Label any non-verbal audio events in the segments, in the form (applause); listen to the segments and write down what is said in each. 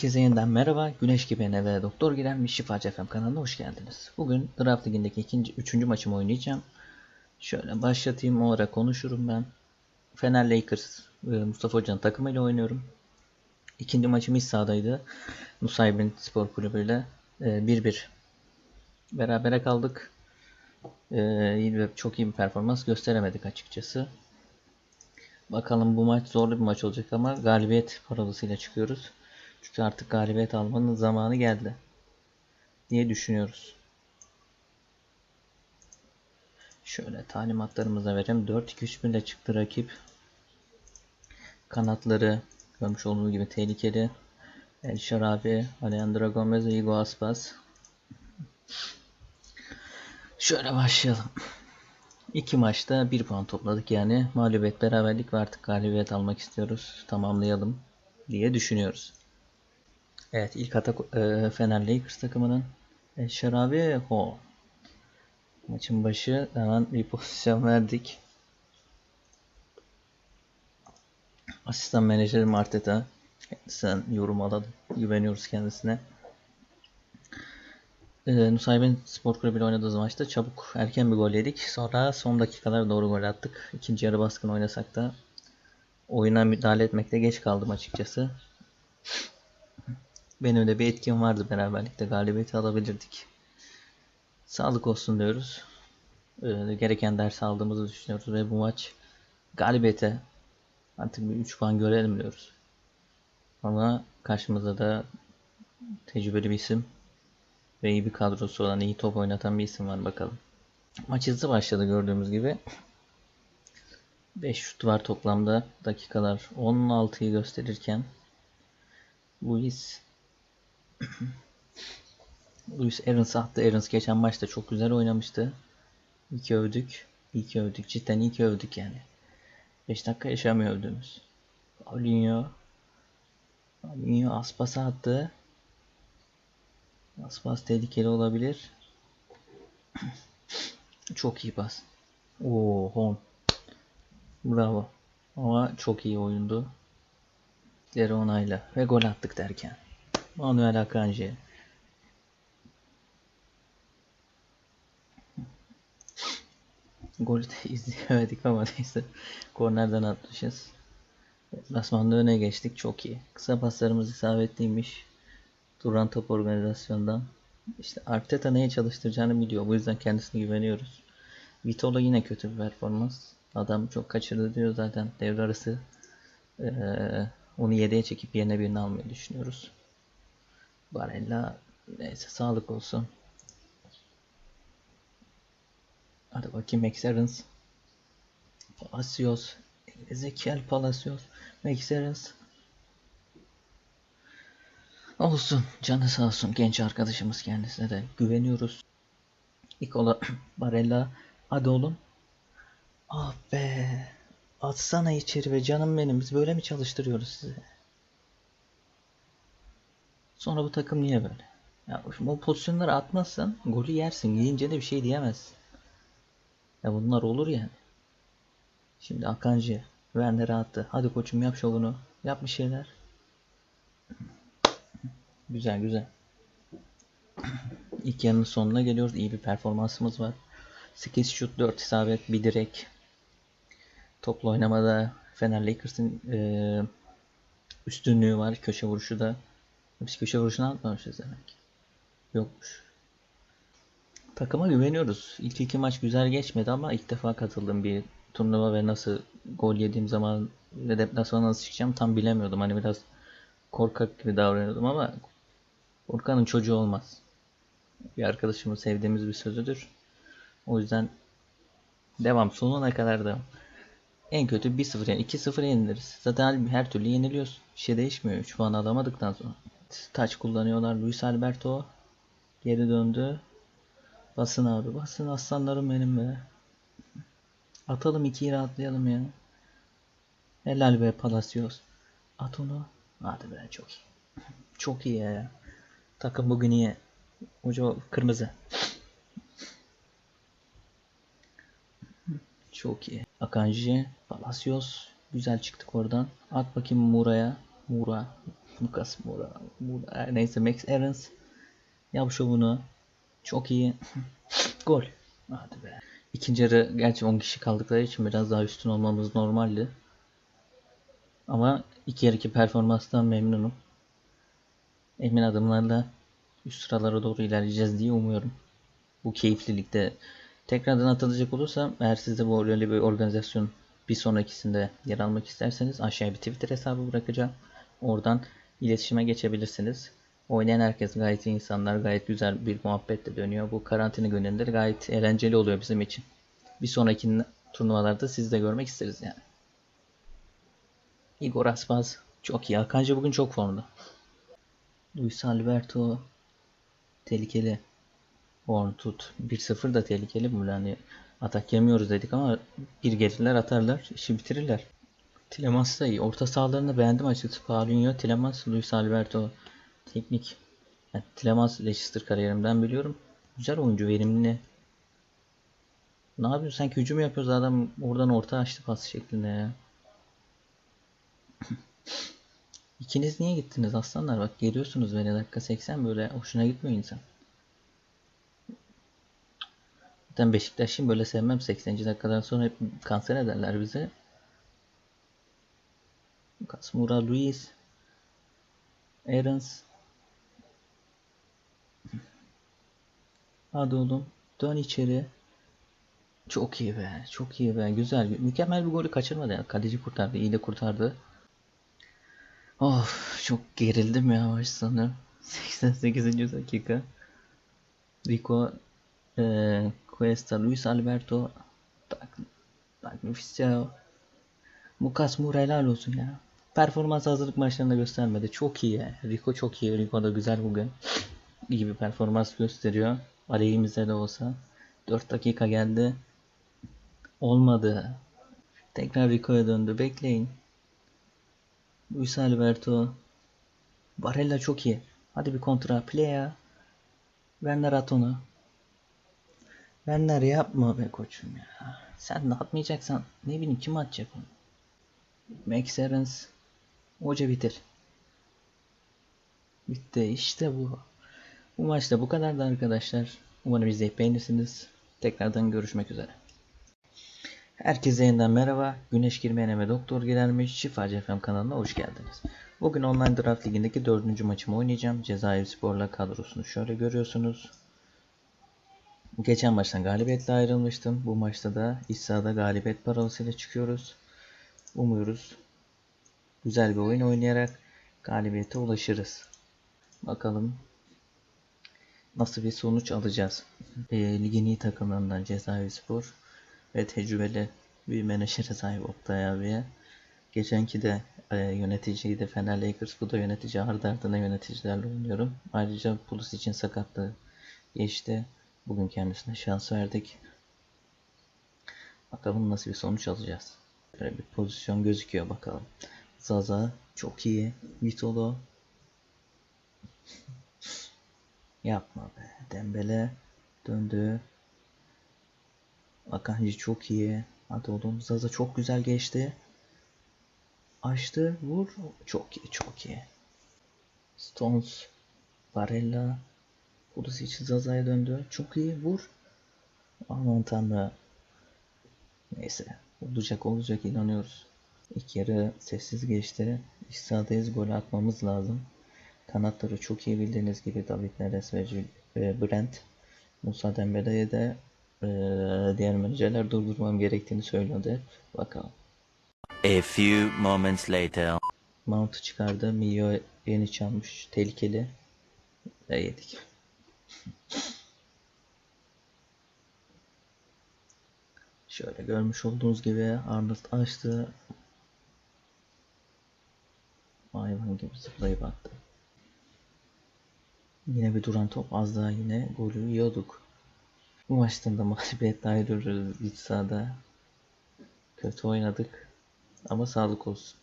Herkese yeniden merhaba. Güneş gibi ve Doktor Giren bir Şifacı FM kanalına hoş geldiniz. Bugün Draft Ligi'ndeki ikinci, üçüncü maçımı oynayacağım. Şöyle başlatayım o ara konuşurum ben. Fener Lakers e, Mustafa Hoca'nın takımıyla oynuyorum. İkinci maçım iç sahadaydı. Nusaybin Spor Kulübü ile e, 1-1 berabere kaldık. E, çok iyi bir performans gösteremedik açıkçası. Bakalım bu maç zorlu bir maç olacak ama galibiyet parolasıyla çıkıyoruz. Çünkü artık galibiyet almanın zamanı geldi diye düşünüyoruz. Şöyle talimatlarımıza verelim. 4-2-3-1 ile çıktı rakip. Kanatları görmüş olduğunuz gibi tehlikeli. El Şarabi, Alejandro Gomez ve Hugo Aspas. Şöyle başlayalım. İki maçta bir puan topladık yani mağlubiyet, beraberlik ve artık galibiyet almak istiyoruz. Tamamlayalım diye düşünüyoruz. Evet ilk atak e, Fener Lakers takımının El Şarabi ho. Maçın başı hemen bir pozisyon (laughs) verdik. Asistan menajerim Arteta. Sen yorum alalım. Güveniyoruz kendisine. Ee, Nusaybin Spor Kulübü ile oynadığımız maçta çabuk erken bir gol yedik. Sonra son dakikalara doğru gol attık. İkinci yarı baskın oynasak da oyuna müdahale etmekte geç kaldım açıkçası. Benim de bir etkim vardı beraberlikte galibiyeti alabilirdik. Sağlık olsun diyoruz. Ee, gereken ders aldığımızı düşünüyoruz ve bu maç galibiyete artık bir 3 puan görelim diyoruz. Ama karşımızda da tecrübeli bir isim ve iyi bir kadrosu olan, iyi top oynatan bir isim var bakalım. Maç hızlı başladı gördüğümüz gibi. 5 şut var toplamda. Dakikalar 16'yı gösterirken Luis (laughs) Luis Aarons attı. Aarons geçen maçta çok güzel oynamıştı. İyi ki övdük. İyi övdük. Cidden iyi övdük yani. 5 dakika yaşamıyor övdüğümüz. Paulinho Paulinho Aspas'a attı. Aspas tehlikeli olabilir. (clears throat) Çok iyi pas. Oo, hon. Bravo. Ama çok iyi oyundu. Leri. Ve gol attık derken. Manuel Akanji. Golü de (laughs) izleyemedik ama neyse. Kornerden atmışız. Lasman'da öne geçtik. Çok iyi. Kısa paslarımız isabetliymiş. Duran top organizasyondan. İşte Arteta neye çalıştıracağını biliyor. Bu yüzden kendisine güveniyoruz. Vitola yine kötü bir performans. Adam çok kaçırdı diyor zaten devre arası. Ee, onu 7'ye çekip yerine birini almayı düşünüyoruz. Barella neyse sağlık olsun. Hadi bakayım Max Aarons. Palacios. Ezekiel Palacios. Max Aarons. Olsun. Canı sağ olsun. Genç arkadaşımız kendisine de güveniyoruz. Nikola (clears throat) Barella. Hadi oğlum. Ah be. Atsana içeri ve canım benim. Biz böyle mi çalıştırıyoruz sizi? Sonra bu takım niye böyle? Ya şimdi o pozisyonları atmazsan golü yersin. Yiyince de bir şey diyemezsin. Ya bunlar olur yani. Şimdi Akanji Werner'e attı. Hadi koçum yap şovunu. Yap bir şeyler. Güzel güzel. İlk yarının sonuna geliyoruz. İyi bir performansımız var. 8 şut, 4 isabet, bir direk. Toplu oynamada Fener Lakers'ın eee, üstünlüğü var. Köşe vuruşu da. Biz köşe vuruşunu atmamışız demek. Yokmuş. Takıma güveniyoruz. İlk iki maç güzel geçmedi ama ilk defa katıldım bir turnuva ve nasıl gol yediğim zaman ve deplasmana nasıl çıkacağım tam bilemiyordum. Hani biraz korkak gibi davranıyordum ama korkanın çocuğu olmaz. Bir arkadaşımın sevdiğimiz bir sözüdür. O yüzden devam sonuna kadar devam. En kötü 1-0 yani 2-0 yeniliriz. Zaten her türlü yeniliyoruz. Bir şey değişmiyor 3 puan alamadıktan sonra. Taç kullanıyorlar. Luis Alberto geri döndü. Basın abi basın aslanlarım benim be. Atalım 2'yi rahatlayalım ya. Helal be Palacios. At onu. Hadi be çok iyi. (laughs) Çok iyi ya. Takım bugün iyi. Hoca kırmızı. Çok iyi. Akanji, Palacios. Güzel çıktık oradan. At bakayım Mura'ya. Mura. Lucas Moura. Moura. Neyse Max Aarons. Yap şovunu. Çok iyi. (laughs) Gol. Hadi be. İkinci yarı gerçi 10 kişi kaldıkları için biraz daha üstün olmamız normaldi. Ama iki yarıki performanstan memnunum. Emin adımlarla üst sıralara doğru ilerleyeceğiz diye umuyorum. Bu keyiflilikte tekrardan atılacak olursa eğer siz de bu öyle bir organizasyon bir sonrakisinde yer almak isterseniz aşağıya bir Twitter hesabı bırakacağım. Oradan iletişime geçebilirsiniz. Oynayan herkes gayet iyi insanlar, gayet güzel bir muhabbet de dönüyor. Bu karantina günlerinde de gayet eğlenceli oluyor bizim için. Bir sonraki turnuvalarda sizi de görmek isteriz yani. Igor Aspas çok iyi. Akancı bugün çok formda. Luis Alberto tehlikeli. Horn tut. 1-0 da tehlikeli bu. Yani atak yemiyoruz dedik ama bir gelirler atarlar. işi bitirirler. Tilemans da iyi. Orta sahalarını beğendim açıkçası. Paulinho, Tilemans, Luis Alberto. Teknik. Yani Tilemans Leicester kariyerimden biliyorum. Güzel oyuncu, verimli. Ne yapıyorsun? Sanki hücum yapıyoruz adam oradan orta açtı pas şeklinde ya. (laughs) İkiniz niye gittiniz aslanlar? Bak geliyorsunuz beni dakika 80 böyle hoşuna gitmiyor insan. Zaten Beşiktaş'ın böyle sevmem 80. dakikadan sonra hep kanser ederler bize. Kasmura Luis Aarons Hadi oğlum dön içeri. Çok iyi be. Çok iyi be. Güzel. Mükemmel bir golü kaçırmadı. Yani. Kaleci kurtardı. iyi de kurtardı. Of çok gerildim ya maç sonu. 88. (laughs) dakika. Rico e, Cuesta, Luis Alberto Magnificio Lucas Moura helal olsun ya. Performans hazırlık maçlarında göstermedi. Çok iyi. Rico çok iyi. Rico da güzel bugün. İyi bir performans gösteriyor. Aleyhimize de olsa. 4 dakika geldi. Olmadı. Tekrar Rico'ya döndü. Bekleyin. Luis Alberto. Barella çok iyi. Hadi bir kontra. Playa. Werner at onu. Werner yapma be koçum ya. Sen de atmayacaksan ne bileyim kim atacak onu. Max Aarons. Hoca bitir. Bitti işte bu. Bu maçta bu kadardı arkadaşlar. Umarım izleyip beğenirsiniz. Tekrardan görüşmek üzere. Herkese yeniden merhaba. Güneş girmeyene ve doktor girermiş Şifacı FM kanalına hoş geldiniz. Bugün online draft ligindeki dördüncü maçımı oynayacağım. Cezayir Spor'la kadrosunu şöyle görüyorsunuz. Geçen maçtan galibiyetle ayrılmıştım. Bu maçta da iç sahada galibiyet parolasıyla çıkıyoruz. Umuyoruz güzel bir oyun oynayarak galibiyete ulaşırız. Bakalım nasıl bir sonuç alacağız. E, ligin iyi takımlarından Cezayir Spor ve tecrübeli bir menajere sahip Oktay abiye. Geçenki de e, yöneticiydi Fener Lakers. Bu da yönetici. Ardı ardına yöneticilerle oynuyorum. Ayrıca Pulis için sakatlığı geçti. Bugün kendisine şans verdik. Bakalım nasıl bir sonuç alacağız. Böyle bir pozisyon gözüküyor bakalım. Zaza çok iyi. Vitolo (laughs) yapma be. Dembele döndü. Akanji çok iyi. Hadi oğlum Zaza çok güzel geçti. Açtı. Vur. Çok iyi. Çok iyi. Stones. Barella. Burası için Zaza'ya döndü. Çok iyi. Vur. Aman tanrı. Neyse. Olacak olacak inanıyoruz. İlk yarı sessiz geçti. İç sahadayız. Gol atmamız lazım. Kanatları çok iyi bildiğiniz gibi David Neres ve Brent. Musa Dembele'ye de e, diğer menajerler durdurmam gerektiğini söyledi. Bakalım. A few moments later. Mount'u çıkardı. Mio yeni çalmış. Tehlikeli. Ve yedik. Şöyle görmüş olduğunuz gibi Arnold açtı. Hayvan gibi zıplayıp attı. Yine bir duran top az daha yine golü yiyorduk. Bu maçtan da mağlubiyetle ayrılıyoruz iç sahada. Kötü oynadık. Ama sağlık olsun.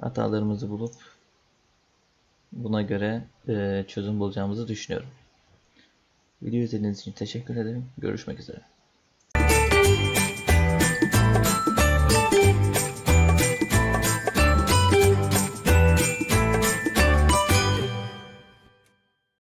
Hatalarımızı bulup buna göre e, çözüm bulacağımızı düşünüyorum. Video izlediğiniz için teşekkür ederim. Görüşmek üzere.